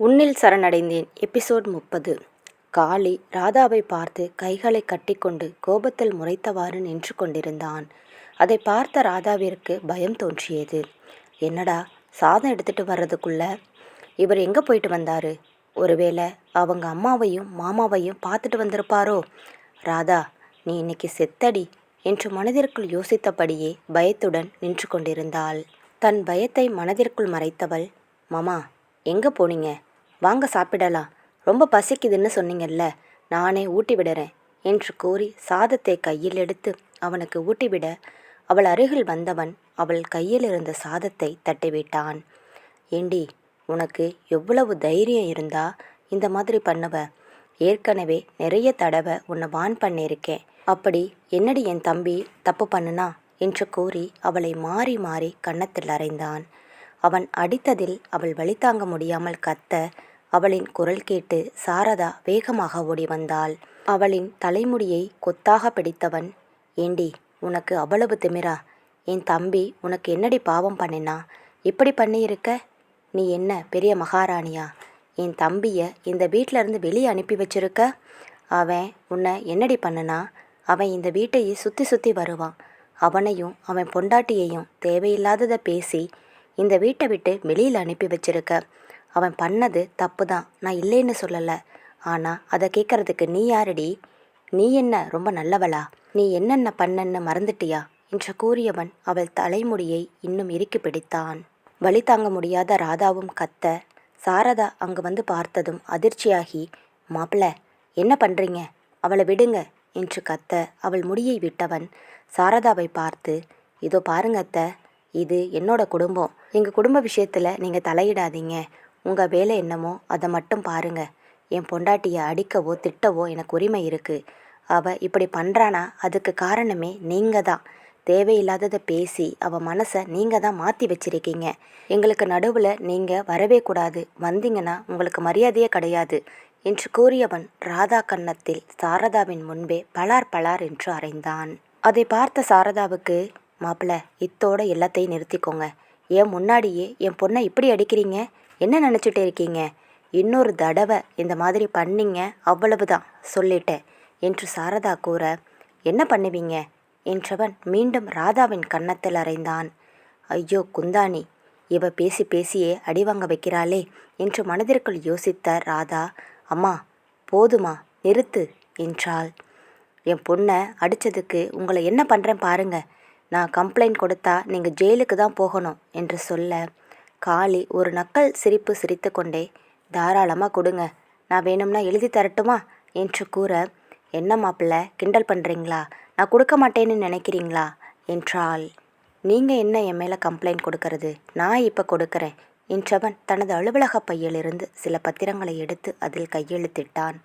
உன்னில் சரணடைந்தேன். எபிசோட் முப்பது. காளி ராதாவை பார்த்து கைகளை கட்டிக்கொண்டு கோபத்தில் முறைத்தவாறு நின்று கொண்டிருந்தான். அதை பார்த்த ராதாவிற்கு பயம் தோன்றியது. என்னடா சாதம் எடுத்துட்டு வர்றதுக்குள்ள? இவர் எங்கே போயிட்டு வந்தாரு? ஒருவேளை அவங்க அம்மாவையும் மாமாவையும் பார்த்துட்டு வந்திருப்பாரோ? ராதா நீ இன்னைக்கு செத்தடி என்று மனதிற்குள் யோசித்தபடியே பயத்துடன் நின்று கொண்டிருந்தாள். தன் பயத்தை மனதிற்குள் மறைத்தவள் மாமா எங்கே போனீங்க? வாங்க சாப்பிடலாம். ரொம்ப பசிக்குதுன்னு சொன்னீங்கல்ல நானே ஊட்டி விடுறேன் என்று கூறி சாதத்தை கையில் எடுத்து அவனுக்கு ஊட்டிவிட அவள் அருகில் வந்தவன் அவள் கையில் இருந்த சாதத்தை தட்டிவிட்டான் ஏண்டி உனக்கு எவ்வளவு தைரியம் இருந்தா இந்த மாதிரி பண்ணுவ? ஏற்கனவே நிறைய தடவை உன்னை வான் பண்ணியிருக்கேன். அப்படி என்னடி என் தம்பி தப்பு பண்ணுனா? என்று கூறி அவளை மாறி மாறி கன்னத்தில் அறைந்தான். அவன் அடித்ததில் அவள் வழி தாங்க முடியாமல் கத்த அவளின் குரல் கேட்டு சாரதா வேகமாக ஓடி வந்தாள். அவளின் தலைமுடியை கொத்தாக பிடித்தவன் ஏண்டி உனக்கு அவ்வளவு திமிரா? என் தம்பி உனக்கு என்னடி பாவம் பண்ணினா? இப்படி பண்ணியிருக்க? நீ என்ன பெரிய மகாராணியா? என் தம்பியை இந்த வீட்டிலேருந்து வெளியே அனுப்பி வச்சிருக்க? அவன் உன்னை என்னடி பண்ணுனா? அவன் இந்த வீட்டையே சுற்றி சுற்றி வருவான். அவனையும் அவன் பொண்டாட்டியையும் தேவையில்லாததை பேசி இந்த வீட்டை விட்டு வெளியில் அனுப்பி வச்சிருக்க. அவன் பண்ணது தப்பு தான் நான் இல்லைன்னு சொல்லலை. ஆனால் அதை கேட்கறதுக்கு நீ யாரடி? நீ என்ன ரொம்ப நல்லவளா? நீ என்னென்ன பண்ணன்னு மறந்துட்டியா? என்று கூறியவன் அவள் தலைமுடியை இன்னும் இறுக்கி பிடித்தான். வழி தாங்க முடியாத ராதாவும் கத்த சாரதா அங்கு வந்து பார்த்ததும் அதிர்ச்சியாகி மாப்பிள்ள என்ன பண்ணுறீங்க அவளை விடுங்க என்று கத்த அவள் முடியை விட்டவன் சாரதாவை பார்த்து இதோ பாருங்க அத்தை இது என்னோட குடும்பம். எங்கள் குடும்ப விஷயத்தில் நீங்கள் தலையிடாதீங்க. உங்கள் வேலை என்னமோ அதை மட்டும் பாருங்க. என் பொண்டாட்டியை அடிக்கவோ திட்டவோ எனக்கு உரிமை இருக்குது அவள் இப்படி பண்ணுறானா அதுக்கு காரணமே நீங்கள் தான். தேவையில்லாததை பேசி அவள் மனசை நீங்கள் தான் மாற்றி வச்சிருக்கீங்க. எங்களுக்கு நடுவில் நீங்கள் வரவே கூடாது. வந்தீங்கன்னா உங்களுக்கு மரியாதையே கிடையாது. என்று கூறியவன் ராதா கன்னத்தில் சாரதாவின் முன்பே பலார் பலார் என்று அறைந்தான். அதை பார்த்த சாரதாவுக்கு மாப்பிள்ள இத்தோட எல்லாத்தையும் நிறுத்திக்கோங்க. ஏன் முன்னாடியே என் பொண்ணை இப்படி அடிக்கிறீங்க? என்ன நினச்சிட்டு இருக்கீங்க? இன்னொரு தடவை இந்த மாதிரி பண்ணீங்க அவ்வளவுதான் சொல்லிட்டேன். என்று சாரதா கூற என்ன பண்ணுவீங்க? என்றவன் மீண்டும் ராதாவின் கன்னத்தில் அறைந்தான். ஐயோ குந்தாணி இவ பேசி பேசியே அடிவாங்க வைக்கிறாளே என்று மனதிற்குள் யோசித்த ராதா அம்மா போதுமா நிறுத்து என்றாள். என் பொண்ணை அடித்ததுக்கு உங்களை என்ன பண்ணுறேன் பாருங்கள் நான் கம்ப்ளைண்ட் கொடுத்தா நீங்கள் ஜெயிலுக்கு தான் போகணும் என்று சொல்ல காளி ஒரு நக்கல் சிரிப்பு சிரித்துக்கொண்டே தாராளமாக கொடுங்க. நான் வேணும்னா எழுதி தரட்டுமா? என்று கூற என்ன மாப்பிள்ள கிண்டல் பண்ணுறீங்களா நான் கொடுக்க மாட்டேன்னு நினைக்கிறீங்களா? என்றாள். நீங்கள் என்ன என் மேலே கம்ப்ளைண்ட் கொடுக்கறது? நான் இப்போ கொடுக்கறேன் என்றவன் தனது அலுவலக பையிலிருந்து சில பத்திரங்களை எடுத்து அதில் கையெழுத்திட்டான்.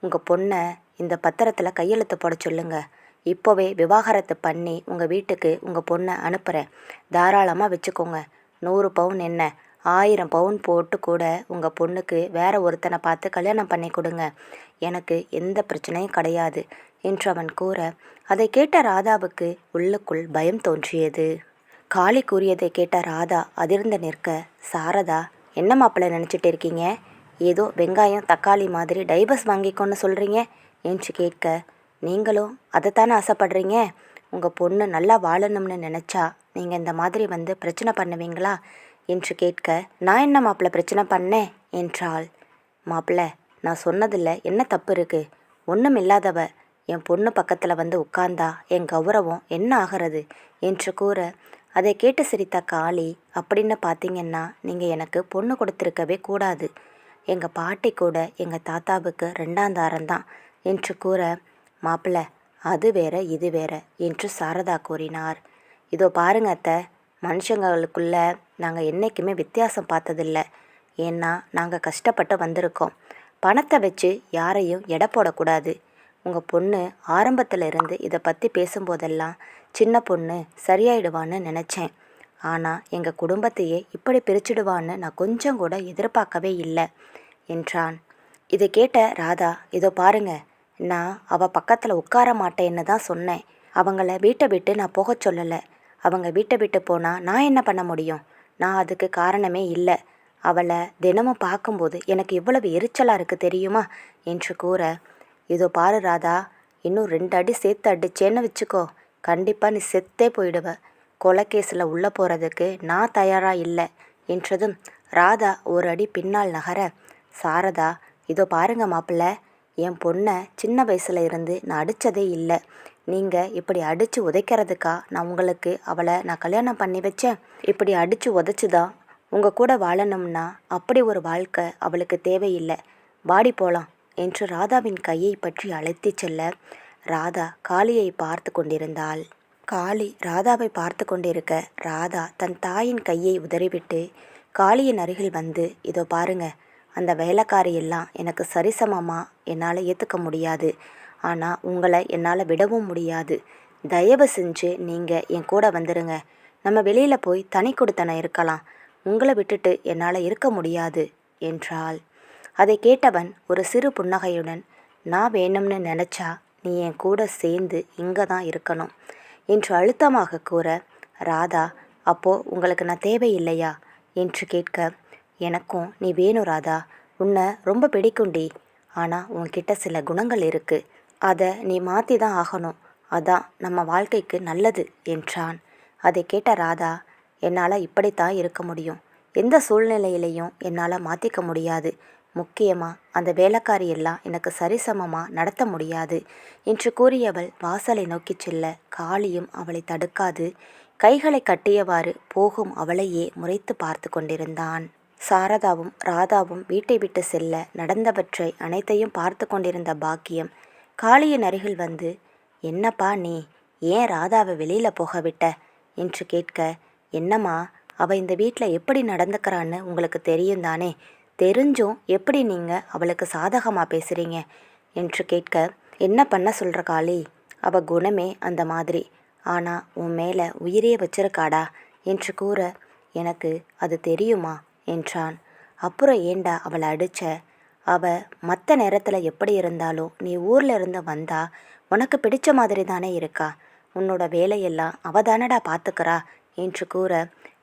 உங்கள் பொண்ணை இந்த பத்திரத்தில் கையெழுத்து போட சொல்லுங்கள் இப்போவே விவாகரத்து பண்ணி உங்கள் வீட்டுக்கு உங்கள் பொண்ணை அனுப்புகிறேன் தாராளமாக வச்சுக்கோங்க. நூறு பவுன் என்ன? ஆயிரம் பவுன் போட்டு கூட உங்கள் பொண்ணுக்கு வேற ஒருத்தனை பார்த்து கல்யாணம் பண்ணி கொடுங்க. எனக்கு எந்த பிரச்சனையும் கிடையாது என்று அவன் கூற. அதை கேட்ட ராதாவுக்கு உள்ளுக்குள் பயம் தோன்றியது. காளி கூறியதை கேட்ட ராதா அதிர்ந்து நிற்க சாரதா என்ன மாப்பிள்ளை நினச்சிட்டு இருக்கீங்க? ஏதோ வெங்காயம் தக்காளி மாதிரி டைவர்ஸ் வாங்கிக்கோன்னு சொல்கிறீங்க என்று கேட்க நீங்களும் அதைத்தானே ஆசைப்படுறீங்க? உங்கள் பொண்ணு நல்லா வாழணும்னு நினச்சா நீங்கள் இந்த மாதிரி வந்து பிரச்சனை பண்ணுவீங்களா? என்று கேட்க நான் என்ன மாப்பிள்ளை பிரச்சனை பண்ணேன்? என்றாள். மாப்பிள்ளை நான் சொன்னதில் என்ன தப்பு இருக்குது ஒன்றும் இல்லாதவ என் பொண்ணு பக்கத்தில் வந்து உட்கார்ந்தா என் கௌரவம் என்ன ஆகிறது? என்று கூற அதை கேட்டு சிரித்த காளி அப்படின்னு பார்த்தீங்கன்னா நீங்கள் எனக்கு பொண்ணு கொடுத்துருக்கவே கூடாது. எங்கள் பாட்டி கூட எங்கள் தாத்தாவுக்கு ரெண்டாந்தாரம் தான் என்று கூற மாப்பிள்ள அது வேற இது வேற என்று சாரதா கூறினார். இதோ பாருங்க அத்தை மனுஷங்களுக்குள்ள நாங்கள் என்றைக்குமே வித்தியாசம் பார்த்ததில்ல. ஏன்னா நாங்கள் கஷ்டப்பட்டு வந்திருக்கோம். பணத்தை வச்சு யாரையும் எடை போடக்கூடாது. உங்கள் பொண்ணு ஆரம்பத்தில் இருந்து இதை பற்றி பேசும்போதெல்லாம் சின்ன பொண்ணு சரியாயிடுவான்னு நினச்சேன். ஆனால் எங்கள் குடும்பத்தையே இப்படி பிரிச்சிடுவான்னு நான் கொஞ்சம் கூட எதிர்பார்க்கவே இல்லை என்றான். இதை கேட்ட ராதா இதோ பாருங்க நான் அவள் பக்கத்தில் உட்கார மாட்டேன்னு தான் சொன்னேன். அவங்கள வீட்டை விட்டு நான் போகச் சொல்லலை. அவங்க வீட்டை விட்டு போனால் நான் என்ன பண்ண முடியும்? நான் அதுக்கு காரணமே இல்லை. அவளை தினமும் பார்க்கும்போது எனக்கு எவ்வளவு எரிச்சலாக இருக்குது தெரியுமா? என்று கூற இதோ பாரு ராதா இன்னும் ரெண்டு அடி சேர்த்து அடிச்சேன்னு வச்சுக்கோ. கண்டிப்பாக நீ செத்தே போயிடுவ. கொலைக்கேஸில் உள்ளே போகிறதுக்கு நான் தயாராக இல்லை என்றதும் ராதா ஒரு அடி பின்னால் நகர சாரதா இதோ பாருங்க மாப்பிள்ள என் பொண்ணை சின்ன வயசுல இருந்து நான் அடித்ததே இல்லை. நீங்கள் இப்படி அடித்து உதைக்கிறதுக்கா நான் உங்களுக்கு அவளை நான் கல்யாணம் பண்ணி வச்சேன். இப்படி அடித்து உதைச்சி தான் உங்கள் கூட வாழணும்னா அப்படி ஒரு வாழ்க்கை அவளுக்கு தேவையில்லை. வாடி போகலாம் என்று ராதாவின் கையை பற்றி அழைத்து செல்ல ராதா காளியை பார்த்து கொண்டிருந்தாள். காளி ராதாவை பார்த்து கொண்டிருக்க ராதா தன் தாயின் கையை உதறிவிட்டு காளியின் அருகில் வந்து இதோ பாருங்கள் அந்த வேலைக்காரியெல்லாம் எனக்கு சரிசமமாக என்னால் ஏற்றுக்க முடியாது. ஆனால் உங்களை என்னால் விடவும் முடியாது. தயவு செஞ்சு நீங்கள் என் கூட வந்துடுங்க நம்ம வெளியில் போய் தனி கொடுத்தன இருக்கலாம். உங்களை விட்டுட்டு என்னால் இருக்க முடியாது என்றாள். அதை கேட்டவன் ஒரு சிறு புன்னகையுடன் நான் வேணும்னு நினச்சா நீ என் கூட சேர்ந்து இங்கே தான் இருக்கணும் என்று அழுத்தமாக கூற ராதா அப்போ உங்களுக்கு நான் தேவையில்லையா? என்று கேட்க எனக்கும் நீ வேணும் ராதா. உன்னை ரொம்ப பிடிக்கும்டி ஆனால் உன்கிட்ட சில குணங்கள் இருக்குது அதை நீ மாற்றி தான் ஆகணும். அதான் நம்ம வாழ்க்கைக்கு நல்லது என்றான். அதை கேட்ட ராதா என்னால் இப்படித்தான் இருக்க முடியும். எந்த சூழ்நிலையிலையும் என்னால் மாற்றிக்க முடியாது. முக்கியமாக அந்த வேலைக்காரி எல்லாம் எனக்கு சரிசமமாக நடத்த முடியாது என்று கூறியவள் வாசலை நோக்கிச் செல்ல காளியும் அவளை தடுக்காது. கைகளை கட்டியவாறு போகும் அவளையே முறைத்து பார்த்து கொண்டிருந்தான். சாரதாவும் ராதாவும் வீட்டை விட்டு செல்ல நடந்தவற்றை அனைத்தையும் பார்த்து கொண்டிருந்த பாக்கியம் காளியின் அருகில் வந்து என்னப்பா நீ? ஏன் ராதாவை வெளியில் போக விட்ட? என்று கேட்க என்னம்மா அவள் இந்த வீட்டில் எப்படி நடந்துக்கிறான்னு உங்களுக்கு தெரியும் தானே? தெரிஞ்சும் எப்படி நீங்கள் அவளுக்கு சாதகமாக பேசுகிறீங்க என்று கேட்க என்ன பண்ண சொல்கிற காளி? அவள் குணமே அந்த மாதிரி. ஆனால் உன் மேலே உயிரே வச்சிருக்காடா? என்று கூற எனக்கு அது தெரியுமா? என்றான். அப்புறம் ஏண்டா அவளை அடிச்ச? அவ மற்ற நேரத்தில் எப்படி இருந்தாலும் நீ ஊர்ல இருந்து வந்தா உனக்கு பிடிச்ச மாதிரி தானே இருக்கா? உன்னோட வேலையெல்லாம் அவ தானடா பார்த்துக்கிறா என்று கூற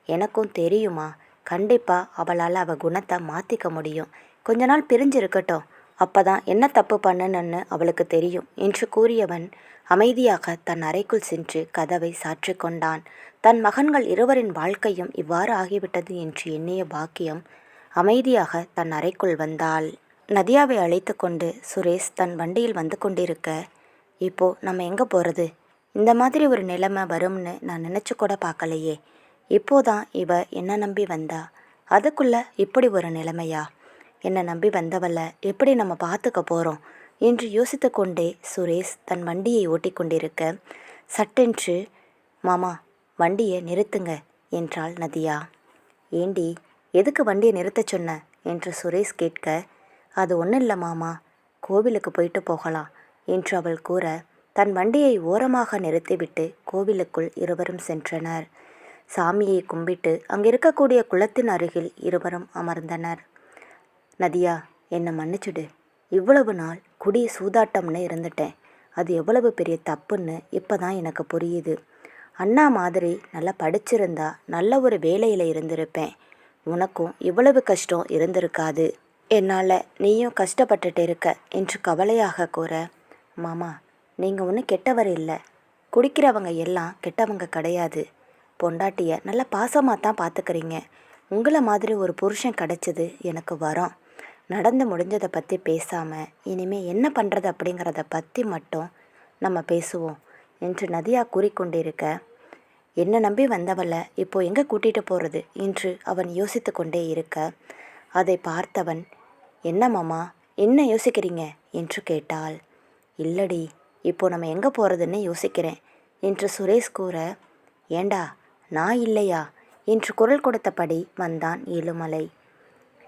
எனக்கும் தெரியுமா? கண்டிப்பாக அவளால் அவ குணத்தை மாற்றிக்க முடியும். கொஞ்ச நாள் பிரிஞ்சிருக்கட்டும். அப்பதான் என்ன தப்பு பண்ணணுன்னு அவளுக்கு தெரியும் என்று கூறியவன் அமைதியாக தன் அறைக்குள் சென்று கதவை சாற்றி கொண்டான். தன் மகன்கள் இருவரின் வாழ்க்கையும் இவ்வாறு ஆகிவிட்டது என்று எண்ணிய பாக்கியம் அமைதியாக தன் அறைக்குள் வந்தாள். நதியாவை அழைத்து கொண்டு சுரேஷ் தன் வண்டியில் வந்து கொண்டிருக்க இப்போ நம்ம எங்கே போகிறது இந்த மாதிரி ஒரு நிலைமை வரும்னு நான் நினச்சி கூட பார்க்கலையே. இப்போதான் இவ என்ன நம்பி வந்தா? அதுக்குள்ள இப்படி ஒரு நிலைமையா? என்னை நம்பி வந்தவள எப்படி நம்ம பார்த்துக்க போகிறோம் என்று யோசித்து கொண்டே சுரேஷ் தன் வண்டியை ஓட்டிக்கொண்டிருக்க சட்டென்று மாமா வண்டியை நிறுத்துங்க என்றாள் நதியா. ஏண்டி எதுக்கு வண்டியை நிறுத்தச் சொன்ன? என்று சுரேஷ் கேட்க அது ஒன்றும் இல்லை மாமா கோவிலுக்கு போயிட்டு போகலாம் என்று அவள் கூற தன் வண்டியை ஓரமாக நிறுத்திவிட்டு கோவிலுக்குள் இருவரும் சென்றனர். சாமியை கும்பிட்டு அங்கிருக்கக்கூடிய குளத்தின் அருகில் இருவரும் அமர்ந்தனர். நதியா என்னை மன்னிச்சுடு இவ்வளவு நாள் குடி சூதாட்டம்னு இருந்துட்டேன். அது எவ்வளவு பெரிய தப்புன்னு இப்போ தான் எனக்கு புரியுது. அண்ணா மாதிரி நல்லா படிச்சிருந்தா நல்ல ஒரு வேலையில் இருந்திருப்பேன். உனக்கும் இவ்வளவு கஷ்டம் இருந்திருக்காது. என்னால் நீயும் கஷ்டப்பட்டுட்டு இருக்க என்று கவலையாக கூற மாமா நீங்கள் ஒன்றும் கெட்டவர் இல்லை. குடிக்கிறவங்க எல்லாம் கெட்டவங்க கிடையாது. பொண்டாட்டியை நல்ல பாசமாக தான் பார்த்துக்கிறீங்க உங்களை மாதிரி ஒரு புருஷன் கிடைச்சது எனக்கு வரோம். நடந்து முடிஞ்சதை பற்றி பேசாமல் இனிமேல் என்ன பண்ணுறது அப்படிங்கிறத பற்றி மட்டும் நம்ம பேசுவோம். என்று நதியா கூறிக்கொண்டிருக்க என்ன நம்பி வந்தவளை இப்போ எங்கே கூட்டிகிட்டு போகிறது என்று அவன் யோசித்து கொண்டே இருக்க அதை பார்த்தவன் என்ன மாமா என்ன யோசிக்கிறீங்க? என்று கேட்டாள். இல்லடி இப்போ நம்ம எங்கே போகிறதுன்னு யோசிக்கிறேன் என்று சுரேஷ் கூற ஏண்டா நான் இல்லையா? என்று குரல் கொடுத்தபடி வந்தான் ஏழுமலை.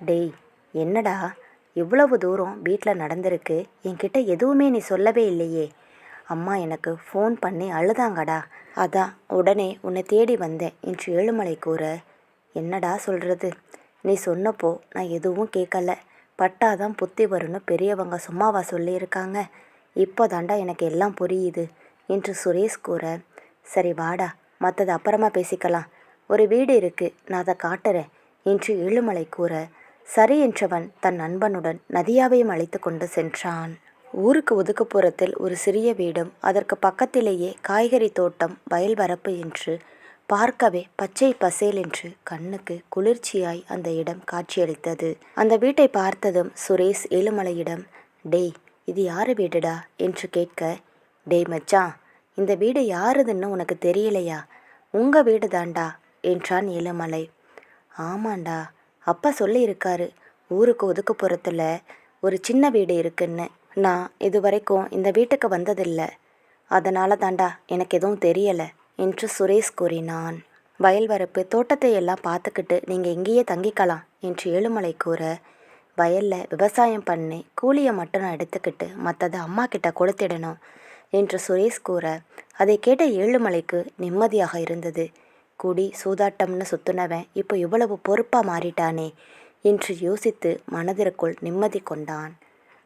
டேய் என்னடா இவ்வளவு தூரம் வீட்டில் நடந்திருக்கு என்கிட்ட எதுவுமே நீ சொல்லவே இல்லையே. அம்மா எனக்கு ஃபோன் பண்ணி அழுதாங்கடா. அதான் உடனே உன்னை தேடி வந்தேன் என்று ஏழுமலை கூற. என்னடா சொல்கிறது நீ சொன்னப்போ நான் எதுவும் கேட்கல. பட்டாதான் புத்தி வரும்னு பெரியவங்க சும்மாவா சொல்லியிருக்காங்க. இப்போ தாண்டா எனக்கு எல்லாம் புரியுது என்று சுரேஷ் கூற. சரி வாடா மற்றது அப்புறமா பேசிக்கலாம். ஒரு வீடு இருக்குது நான் அதை காட்டுறேன் என்று ஏழுமலை கூற. சரி என்றவன் தன் நண்பனுடன் நதியாவையும் அழைத்து கொண்டு சென்றான். ஊருக்கு ஒதுக்குப்புறத்தில் ஒரு சிறிய வீடும் அதற்கு பக்கத்திலேயே காய்கறி தோட்டம் வயல் வரப்பு என்று பார்க்கவே பச்சை பசேல் என்று கண்ணுக்கு குளிர்ச்சியாய் அந்த இடம் காட்சியளித்தது. அந்த வீட்டை பார்த்ததும் சுரேஷ் ஏழுமலையிடம் டேய் இது யாரு வீடுடா? என்று கேட்க டேய் மச்சான் இந்த வீடு யாருதுன்னு உனக்கு தெரியலையா? உங்க வீடு தாண்டா என்றான் ஏழுமலை. ஆமாண்டா அப்பா சொல்லியிருக்காரு ஊருக்கு ஒதுக்குப்புறத்தில் ஒரு சின்ன வீடு இருக்குன்னு. நான் இது வரைக்கும் இந்த வீட்டுக்கு வந்ததில்லை. அதனால தாண்டா எனக்கு எதுவும் தெரியலை என்று சுரேஷ் கூறினான். வயல்வரப்பு தோட்டத்தை எல்லாம் பார்த்துக்கிட்டு நீங்கள் இங்கேயே தங்கிக்கலாம் என்று ஏழுமலை கூற வயலில் விவசாயம் பண்ணி கூலியை மட்டும் நான் எடுத்துக்கிட்டு மற்றதை அம்மா கிட்ட கொடுத்திடணும் என்று சுரேஷ் கூற. அதை கேட்ட ஏழுமலைக்கு நிம்மதியாக இருந்தது. குடி சூதாட்டம்னு சுத்துனவன் இப்போ இவ்வளவு பொறுப்பாக மாறிட்டானே என்று யோசித்து மனதிற்குள் நிம்மதி கொண்டான்.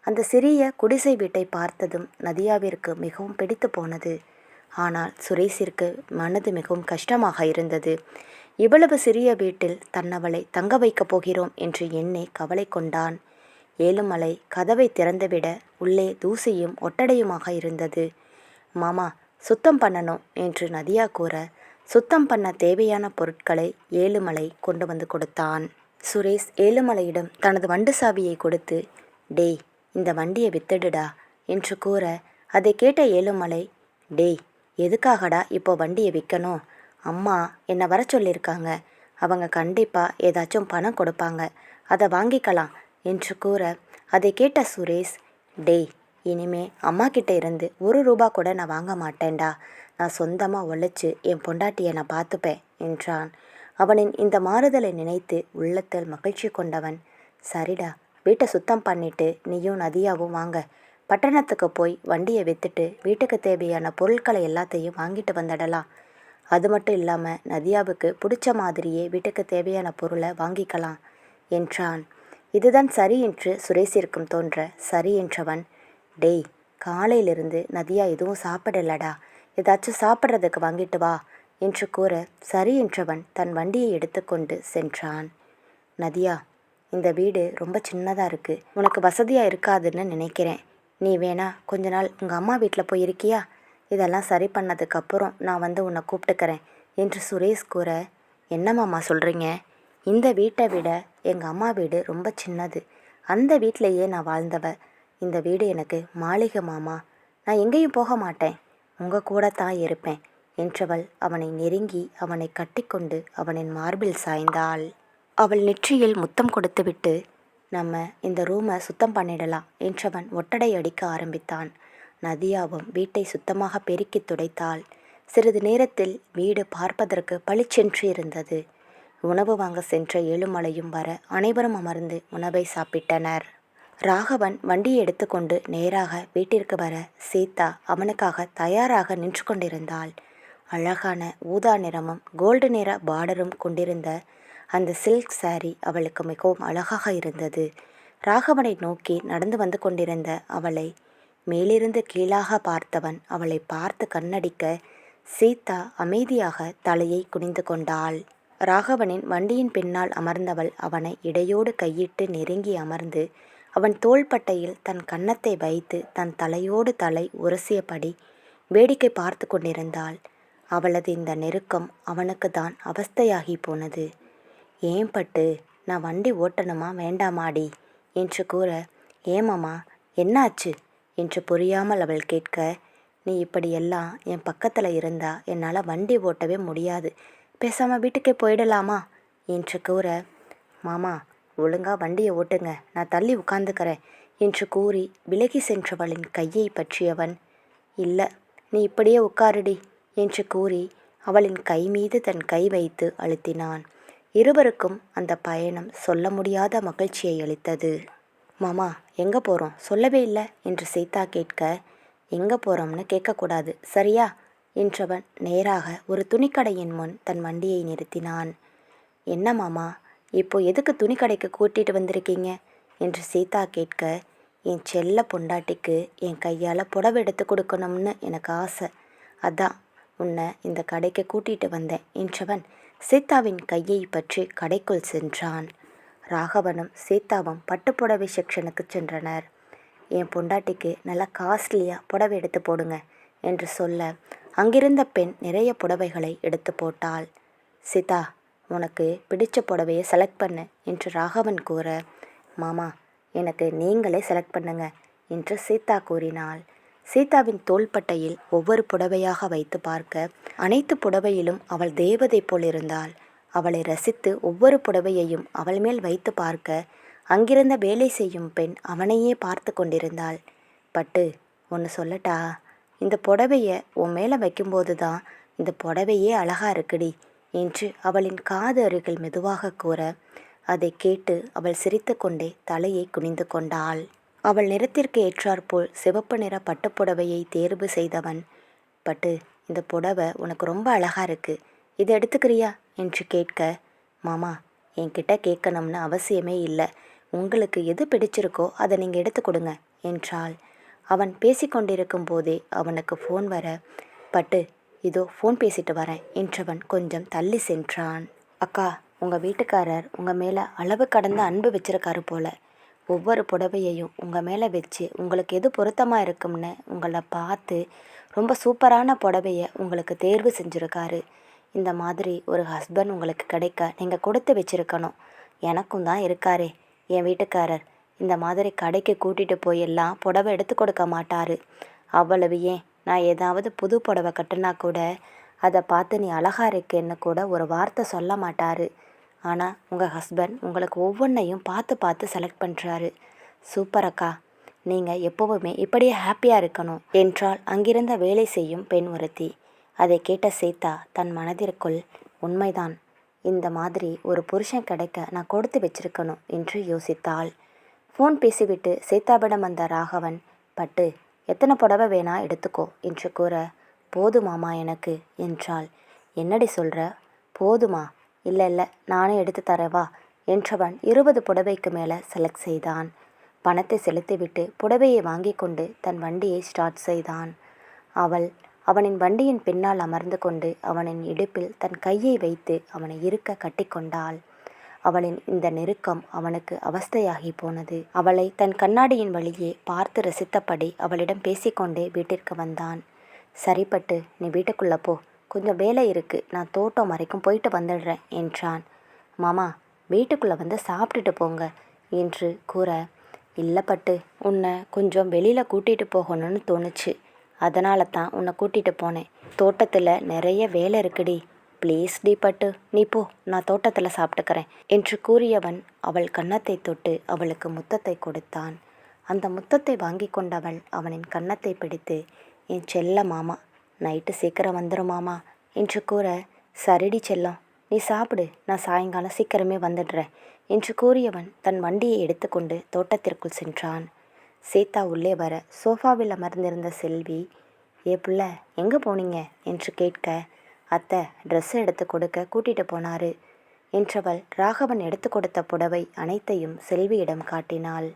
அந்த சிறிய குடிசை வீட்டை பார்த்ததும் நதியாவிற்கு மிகவும் பிடித்து போனது. ஆனால் சுரேஷிற்கு மனது மிகவும் கஷ்டமாக இருந்தது. இவ்வளவு சிறிய வீட்டில் தன்னவளை தங்க வைக்கப் போகிறோம் என்று எண்ணி கவலை கொண்டான். ஏழுமலை கதவை திறந்துவிட உள்ளே தூசியும் ஒட்டடையுமாக இருந்தது. மாமா சுத்தம் பண்ணணும் என்று நதியா கூற சுத்தம் பண்ண தேவையான பொருட்களை ஏழுமலை கொண்டு வந்து கொடுத்தான். சுரேஷ் ஏழுமலையிடம் தனது வண்டு சாவியை கொடுத்து டேய் இந்த வண்டியை வித்துடுடா என்று கூற அதை கேட்ட ஏழுமலை டேய் எதுக்காகடா இப்போ வண்டியை விற்கணும் அம்மா என்னை வர சொல்லியிருக்காங்க. அவங்க கண்டிப்பாக ஏதாச்சும் பணம் கொடுப்பாங்க. அதை வாங்கிக்கலாம் என்று கூற அதை கேட்ட சுரேஷ் டேய் இனிமே அம்மா கிட்ட இருந்து ஒரு ரூபா கூட நான் வாங்க மாட்டேன்டா. நான் சொந்தமாக உழைச்சி என் பொண்டாட்டியை நான் பார்த்துப்பேன் என்றான். அவனின் இந்த மாறுதலை நினைத்து உள்ளத்தில் மகிழ்ச்சி கொண்டவன் சரிடா வீட்டை சுத்தம் பண்ணிட்டு நீயும் நதியாவும் வாங்க. பட்டணத்துக்கு போய் வண்டியை விற்றுட்டு வீட்டுக்கு தேவையான பொருட்களை எல்லாத்தையும் வாங்கிட்டு வந்துடலாம். அது மட்டும் இல்லாமல் நதியாவுக்கு பிடிச்ச மாதிரியே வீட்டுக்கு தேவையான பொருளை வாங்கிக்கலாம் என்றான். இதுதான் சரி என்று சுரேஷிற்கும் தோன்ற சரி என்றவன் டேய் காலையிலிருந்து நதியா எதுவும் சாப்பிடலடா. ஏதாச்சும் சாப்பிட்றதுக்கு வாங்கிட்டு வா என்று கூற சரி என்றவன் தன் வண்டியை எடுத்துக்கொண்டு சென்றான். நதியா இந்த வீடு ரொம்ப சின்னதாக இருக்குது உனக்கு வசதியாக இருக்காதுன்னு நினைக்கிறேன். நீ வேணா கொஞ்ச நாள் உங்கள் அம்மா வீட்டில் போய் இருக்கியா இதெல்லாம் சரி பண்ணதுக்கப்புறம் நான் வந்து உன்னை கூப்பிட்டுக்கிறேன் என்று சுரேஷ் கூற என்னம்மாம்மா சொல்கிறீங்க இந்த வீட்டை விட எங்கள் அம்மா வீடு ரொம்ப சின்னது. அந்த வீட்டிலையே நான் வாழ்ந்தவ. இந்த வீடு எனக்கு மாளிகை மாமா. நான் எங்கேயும் போக மாட்டேன். உங்கள் கூட தான் இருப்பேன். என்றவள் அவனை நெருங்கி அவனை கட்டிக்கொண்டு அவனின் மார்பில் சாய்ந்தாள். அவள் நெற்றியில் முத்தம் கொடுத்துவிட்டு நம்ம இந்த ரூமை சுத்தம் பண்ணிடலாம் என்றவன் ஒட்டடை அடிக்க ஆரம்பித்தான். நதியாவும் வீட்டை சுத்தமாக பெருக்கி துடைத்தாள். சிறிது நேரத்தில் வீடு பார்ப்பதற்கு பளிச்சென்று இருந்தது. உணவு வாங்க சென்ற ஏழுமலையும் வர அனைவரும் அமர்ந்து உணவை சாப்பிட்டனர். ராகவன் வண்டியை எடுத்துக்கொண்டு நேராக வீட்டிற்கு வர சீதா அவனுக்காக தயாராக நின்று கொண்டிருந்தாள் அழகான ஊதா நிறமும் கோல்டு நிற பார்டரும் கொண்டிருந்த அந்த சில்க் சாரி அவளுக்கு மிகவும் அழகாக இருந்தது. ராகவனை நோக்கி நடந்து வந்து கொண்டிருந்த அவளை மேலிருந்து கீழாக பார்த்தவன் அவளை பார்த்து கண்ணடிக்க சீதா அமைதியாக தலையை குனிந்து கொண்டாள். ராகவனின் வண்டியின் பின்னால் அமர்ந்தவள் அவனை இடையோடு கையிட்டு நெருங்கி அமர்ந்து அவன் தோள்பட்டையில் தன் கன்னத்தை வைத்து தன் தலையோடு தலை உரசியபடி வேடிக்கை பார்த்து கொண்டிருந்தாள். அவளது இந்த நெருக்கம் அவனுக்கு தான் அவஸ்தையாகி போனது. ஏன் பட்டு நான் வண்டி ஓட்டணுமா வேண்டாமாடி? என்று கூற ஏமாமா என்னாச்சு? என்று புரியாமல் அவள் கேட்க நீ இப்படியெல்லாம் என் பக்கத்தில் இருந்தா என்னால் வண்டி ஓட்டவே முடியாது. பேசாமல் வீட்டுக்கே போயிடலாமா? என்று கூற மாமா ஒழுங்கா வண்டியை ஓட்டுங்க. நான் தள்ளி உட்காந்துக்கிறேன் என்று கூறி விலகி சென்றவளின் கையை பற்றியவன் இல்லை நீ இப்படியே உட்காருடி என்று கூறி அவளின் கை மீது தன் கை வைத்து அழுத்தினான். இருவருக்கும் அந்த பயணம் சொல்ல முடியாத மகிழ்ச்சியை அளித்தது. மாமா எங்கே போகிறோம் சொல்லவே இல்லை என்று சீதா கேட்க எங்கே போகிறோம்னு கேட்கக்கூடாது சரியா? என்றவன் நேராக ஒரு துணிக்கடையின் முன் தன் வண்டியை நிறுத்தினான். என்ன மாமா இப்போ எதுக்கு துணி கடைக்கு கூட்டிகிட்டு வந்திருக்கீங்க? என்று சீதா கேட்க என் செல்ல பொண்டாட்டிக்கு என் கையால் புடவை எடுத்து கொடுக்கணும்னு எனக்கு ஆசை. அதான் உன்னை இந்த கடைக்கு கூட்டிகிட்டு வந்தேன் என்றவன் சீதாவின் கையை பற்றி கடைக்குள் சென்றான். ராகவனும் சீதாவும் பட்டுப்புடவை செக்ஷனுக்கு சென்றனர். என் பொண்டாட்டிக்கு நல்லா காஸ்ட்லியாக புடவை எடுத்து போடுங்க என்று சொல்ல அங்கிருந்த பெண் நிறைய புடவைகளை எடுத்து போட்டாள். சீதா உனக்கு பிடிச்ச புடவையை செலக்ட் பண்ணு என்று ராகவன் கூற மாமா எனக்கு நீங்களே செலக்ட் பண்ணுங்க என்று சீதா கூறினாள். சீதாவின் தோள்பட்டையில் ஒவ்வொரு புடவையாக வைத்து பார்க்க அனைத்து புடவையிலும் அவள் தேவதை போல் இருந்தாள். அவளை ரசித்து ஒவ்வொரு புடவையையும் அவள் மேல் வைத்து பார்க்க அங்கிருந்த வேலை செய்யும் பெண் அவனையே பார்த்து கொண்டிருந்தாள். பட்டு ஒன்று சொல்லட்டா? இந்த புடவைய உன் மேலே வைக்கும்போது தான் இந்த புடவையே அழகா இருக்குடி. என்று அவளின் காது அருகில் மெதுவாக கூற அதை கேட்டு அவள் சிரித்துக்கொண்டே தலையை குனிந்து கொண்டாள். அவள் நிறத்திற்கு ஏற்றாற்போல் சிவப்பு நிற பட்டுப்புடவையை தேர்வு செய்தவன் பட்டு இந்த புடவை உனக்கு ரொம்ப அழகா இருக்கு. இதை எடுத்துக்கிறியா? என்று கேட்க மாமா என்கிட்ட கேட்கணும்னு அவசியமே இல்லை. உங்களுக்கு எது பிடிச்சிருக்கோ அதை நீங்கள் எடுத்து கொடுங்க என்றாள். அவன் பேசிக்கொண்டிருக்கும் போதே அவனுக்கு ஃபோன் வர பட்டு இதோ ஃபோன் பேசிட்டு வரேன். என்றவன் கொஞ்சம் தள்ளி சென்றான். அக்கா உங்கள் வீட்டுக்காரர் உங்கள் மேலே அளவு கடந்த அன்பு வச்சிருக்காரு போல. ஒவ்வொரு புடவையையும் உங்கள் மேலே வச்சு உங்களுக்கு எது பொருத்தமாக இருக்கும்னு உங்களை பார்த்து ரொம்ப சூப்பரான புடவையை உங்களுக்கு தேர்வு செஞ்சுருக்காரு. இந்த மாதிரி ஒரு ஹஸ்பண்ட் உங்களுக்கு கிடைக்க நீங்கள் கொடுத்து வச்சிருக்கணும். எனக்கும் தான் இருக்காரே என் வீட்டுக்காரர். இந்த மாதிரி கடைக்கு கூட்டிகிட்டு போய் எல்லாம் புடவை எடுத்து கொடுக்க மாட்டார். அவ்வளவு ஏன்? நான் ஏதாவது புது புடவை கட்டுனா கூட அதை பார்த்து நீ அழகா இருக்கேன்னு கூட ஒரு வார்த்தை சொல்ல மாட்டார். ஆனால் உங்கள் ஹஸ்பண்ட் உங்களுக்கு ஒவ்வொன்றையும் பார்த்து பார்த்து செலக்ட் பண்ணுறாரு சூப்பர் அக்கா. நீங்கள் எப்போவுமே இப்படியே ஹாப்பியாக இருக்கணும். என்றால் அங்கிருந்த வேலை செய்யும் பெண் ஒருத்தி. அதை கேட்ட சீதா தன் மனதிற்குள் உண்மைதான். இந்த மாதிரி ஒரு புருஷன் கிடைக்க நான் கொடுத்து வச்சிருக்கணும் என்று யோசித்தாள். ஃபோன் பேசிவிட்டு சீதாவிடம் வந்த ராகவன் பட்டு எத்தனை புடவை வேணா எடுத்துக்கோ என்று கூற போதுமாமா எனக்கு என்றாள். என்னடி சொல்கிற போதுமா இல்லை இல்லை நானே எடுத்து தரவா என்றவன் இருபது புடவைக்கு மேலே செலக்ட் செய்தான். பணத்தை செலுத்திவிட்டு புடவையை வாங்கி கொண்டு தன் வண்டியை ஸ்டார்ட் செய்தான். அவள் அவனின் வண்டியின் பின்னால் அமர்ந்து கொண்டு அவனின் இடுப்பில் தன் கையை வைத்து அவனை இருக்க கட்டிக்கொண்டாள் அவளின் இந்த நெருக்கம் அவனுக்கு அவஸ்தையாகி போனது. அவளை தன் கண்ணாடியின் வழியே பார்த்து ரசித்தபடி அவளிடம் பேசிக்கொண்டே வீட்டிற்கு வந்தான். சரிப்பட்டு நீ வீட்டுக்குள்ளே போ. கொஞ்சம் வேலை இருக்கு. நான் தோட்டம் வரைக்கும் போயிட்டு வந்துடுறேன் என்றான். மாமா வீட்டுக்குள்ளே வந்து சாப்பிட்டுட்டு போங்க என்று கூற. இல்லைப்பட்டு உன்னை கொஞ்சம் வெளியில் கூட்டிகிட்டு போகணும்னு தோணுச்சு. அதனால தான் உன்னை கூட்டிகிட்டு போனேன். தோட்டத்தில் நிறைய வேலை இருக்குடி. ப்ளீஸ் டி பட்டு நீ போ நான் தோட்டத்தில் சாப்பிட்டுக்கிறேன் என்று கூறியவன் அவள் கன்னத்தை தொட்டு அவளுக்கு முத்தத்தை கொடுத்தான். அந்த முத்தத்தை வாங்கி கொண்டவள் அவனின் கன்னத்தை பிடித்து என் செல்ல மாமா நைட்டு சீக்கிரம் வந்துடும் மாமா என்று கூற சரிடி செல்லம் நீ சாப்பிடு நான் சாயங்காலம் சீக்கிரமே வந்துடுறேன் என்று கூறியவன் தன் வண்டியை எடுத்துக்கொண்டு தோட்டத்திற்குள் சென்றான். சீதா உள்ளே வர சோஃபாவில் அமர்ந்திருந்த செல்வி ஏ புள்ள எங்கே போனீங்க? என்று கேட்க அத்தை ட்ரெஸ் எடுத்து கொடுக்க கூட்டிட்டு போனாரு. என்றவள் ராகவன் எடுத்து கொடுத்த புடவை அனைத்தையும் செல்வியிடம் காட்டினாள்.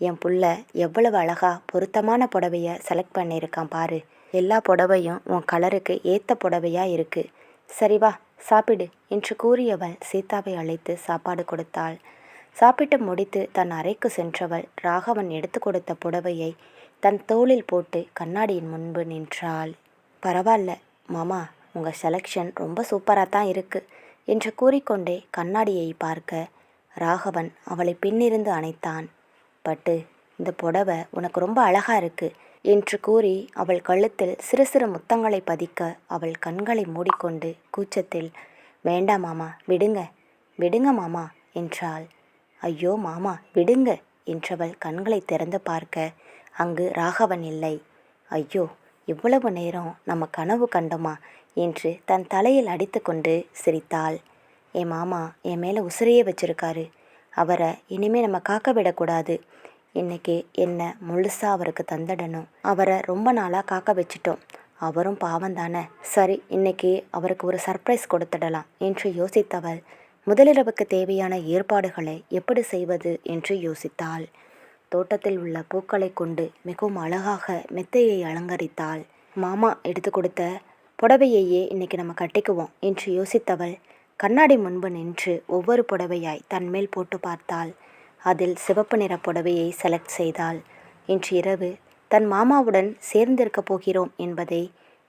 என் புள்ள எவ்வளவு அழகா பொருத்தமான புடவைய செலக்ட் பண்ணியிருக்கான் பாரு. எல்லா புடவையும் உன் கலருக்கு ஏத்த புடவையா இருக்கு. சரி வா சாப்பிடு என்று கூறியவள் சீதாவை அழைத்து சாப்பாடு கொடுத்தாள். சாப்பிட்டு முடித்து தன் அறைக்கு சென்றவள் ராகவன் எடுத்து கொடுத்த புடவையை தன் தோளில் போட்டு கண்ணாடியின் முன்பு நின்றாள். பரவாயில்ல மாமா உங்கள் செலெக்ஷன் ரொம்ப சூப்பராக தான் இருக்கு என்று கூறிக்கொண்டே கண்ணாடியை பார்க்க ராகவன் அவளை பின்னிருந்து அணைத்தான். பட்டு இந்த புடவை உனக்கு ரொம்ப அழகா இருக்கு என்று கூறி அவள் கழுத்தில் சிறு சிறு முத்தங்களை பதிக்க அவள் கண்களை மூடிக்கொண்டு கூச்சத்தில் வேண்டாம் மாமா விடுங்க விடுங்க மாமா என்றாள். ஐயோ மாமா விடுங்க என்றவள் கண்களை திறந்து பார்க்க அங்கு ராகவன் இல்லை. ஐயோ இவ்வளவு நேரம் நம்ம கனவு கண்டோமா என்று தன் தலையில் அடித்துக்கொண்டு சிரித்தாள். என் மாமா என் மேலே உசிரையே வச்சிருக்காரு. அவரை இனிமே நம்ம காக்க விடக்கூடாது. இன்னைக்கு என்ன முழுசாக அவருக்கு தந்துடணும். அவரை ரொம்ப நாளாக காக்க வச்சிட்டோம். அவரும் பாவம் தானே. சரி இன்னைக்கு அவருக்கு ஒரு சர்ப்ரைஸ் கொடுத்துடலாம் என்று யோசித்தவள். முதலிரவுக்கு தேவையான ஏற்பாடுகளை எப்படி செய்வது? என்று யோசித்தாள். தோட்டத்தில் உள்ள பூக்களை கொண்டு மிகவும் அழகாக மெத்தையை அலங்கரித்தாள். மாமா எடுத்து கொடுத்த புடவையையே இன்னைக்கு நம்ம கட்டிக்குவோம் என்று யோசித்தவள் கண்ணாடி முன்பு நின்று ஒவ்வொரு புடவையாய் தன்மேல் போட்டு பார்த்தாள். அதில் சிவப்பு நிற புடவையை செலக்ட் செய்தாள். இன்று இரவு தன் மாமாவுடன் சேர்ந்திருக்கப் போகிறோம் என்பதை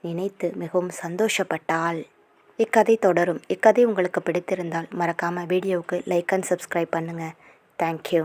நினைத்து மிகவும் சந்தோஷப்பட்டாள். இக்கதை தொடரும். இக்கதை உங்களுக்கு பிடித்திருந்தால் மறக்காமல் வீடியோவுக்கு லைக் அண்ட் சப்ஸ்கிரைப் பண்ணுங்கள் தேங்க்யூ